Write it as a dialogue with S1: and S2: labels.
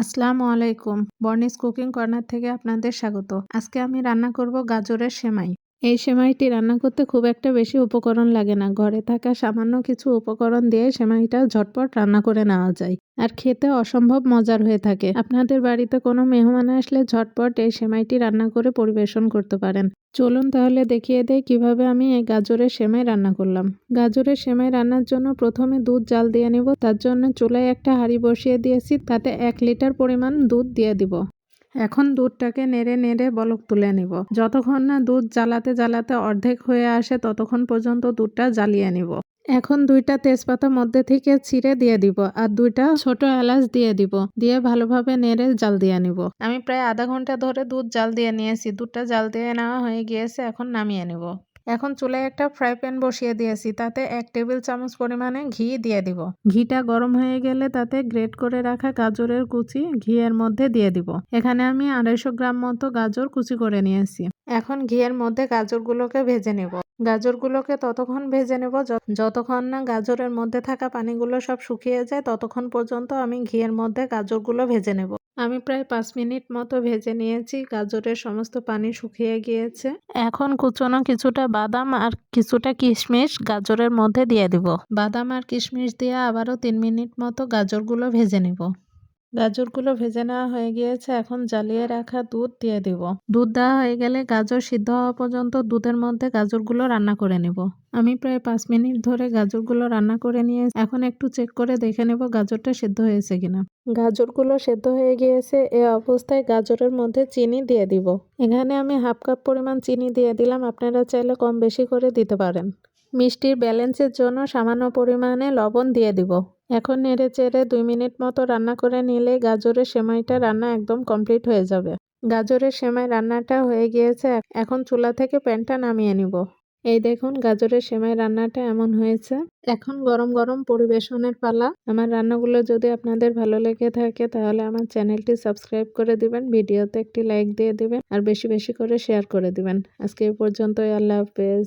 S1: আসসালামু আলাইকুম। বর্নিস cooking corner থেকে আপনাদের স্বাগত। আজকে আমি রান্না করব গাজরের সেমাই। এই সেমাইটি রান্না করতে খুব একটা বেশি উপকরণ লাগে না। ঘরে থাকা সামান্য কিছু উপকরণ দিয়ে সেমাইটা ঝটপট রান্না করে নেওয়া যায় আর খেতে অসম্ভব মজার হয়ে থাকে। আপনাদের বাড়িতে কোনো মেহমান আসলে ঝটপট এই সেমাইটি রান্না করে পরিবেশন করতে পারেন। চলুন তাহলে দেখিয়ে দেয় কীভাবে আমি এই গাজরের সেমাই রান্না করলাম। গাজরের সেমাই রান্নার জন্য প্রথমে দুধ জাল দিয়ে নেব। তার জন্য চুলায় একটা হাঁড়ি বসিয়ে দিয়েছি। তাতে এক লিটার পরিমাণ দুধ দিয়ে দিব। এখন দুধটাকে নেড়ে নেড়ে বলক তুলে নিব। যতক্ষণ না দুধ জ্বালাতে জ্বালাতে অর্ধেক হয়ে আসে, ততক্ষণ পর্যন্ত দুধটা জ্বালিয়ে নিব। এখন দুইটা তেজপাতা মধ্যে থেকে ছিঁড়ে দিয়ে দিব আর দুইটা ছোট এলাচ দিয়ে দিব। দিয়ে ভালোভাবে নেড়ে জাল দিয়ে নিব। আমি প্রায় আধা ঘণ্টা ধরে দুধ জাল দিয়ে নিয়েছি। দুধটা জাল দিয়ে নেওয়া হয়ে গিয়েছে, এখন নামিয়ে নিব। এখন চুলায় একটা ফ্রাই প্যান বসিয়ে দিয়েছি, তাতে এক টেবিল চামচ পরিমাণে ঘি দিয়ে দিব। ঘিটা গরম হয়ে গেলে তাতে গ্রেট করে রাখা গাজরের কুচি ঘিয়ের মধ্যে দিয়ে দিব। এখানে আমি আড়াইশো গ্রাম মতো গাজর কুচি করে নিয়েছি। এখন ঘিয়ের মধ্যে গাজরগুলোকে ভেজে নেব। গাজরগুলোকে ততক্ষণ ভেজে নেব। যতক্ষণ না গাজরের মধ্যে থাকা পানিগুলো সব শুকিয়ে যায়, ততক্ষণ পর্যন্ত আমি ঘিয়ের মধ্যে গাজরগুলো ভেজে নেব। আমি প্রায় পাঁচ মিনিট মতো ভেজে নিয়েছি, গাজরের সমস্ত পানি শুকিয়ে গিয়েছে। এখন কুচনো কিছুটা বাদাম আর কিছুটা কিশমিশ গাজরের মধ্যে দিয়ে দিব। বাদাম আর কিশমিশ দিয়ে আবারও তিন মিনিট মতো গাজরগুলো ভেজে নিব। গাজরগুলো ভেজে নেওয়া হয়ে গিয়েছে, এখন জ্বালিয়ে রাখা দুধ দিয়ে দিব। দুধ দেওয়া হয়ে গেলে গাজর সিদ্ধ হওয়া পর্যন্ত দুধের মধ্যে গাজরগুলো রান্না করে নেব। আমি প্রায় পাঁচ মিনিট ধরে গাজরগুলো রান্না করে নিয়ে এখন একটু চেক করে দেখে নেব গাজরটা সেদ্ধ হয়েছে কিনা। গাজরগুলো সেদ্ধ হয়ে গিয়েছে, এ অবস্থায় গাজরের মধ্যে চিনি দিয়ে দিব। এখানে আমি হাফ কাপ পরিমাণ চিনি দিয়ে দিলাম, আপনারা চাইলে কম বেশি করে দিতে পারেন। মিষ্টির ব্যালেন্সের জন্য সামান্য পরিমাণে লবণ দিয়ে দিব। এখন নেড়ে চেড়ে দুই মিনিট মতো রান্না করে নিলে গাজরের সেমাইটা রান্না একদম কমপ্লিট হয়ে যাবে। গাজরের সেমাই রান্নাটা হয়ে গিয়েছে, এখন চুলা থেকে প্যানটা নামিয়ে নিব। এই দেখুন, গাজরের সেমাই রান্নাটা এমন হয়েছে। এখন গরম গরম পরিবেশনের পালা। আমার রান্নাগুলো যদি আপনাদের ভালো লেগে থাকে, তাহলে আমার চ্যানেলটি সাবস্ক্রাইব করে দিবেন, ভিডিওতে একটি লাইক দিয়ে দিবেন, আর বেশি বেশি করে শেয়ার করে দিবেন। আজকে এই পর্যন্তই, আল্লাহ হাফেজ।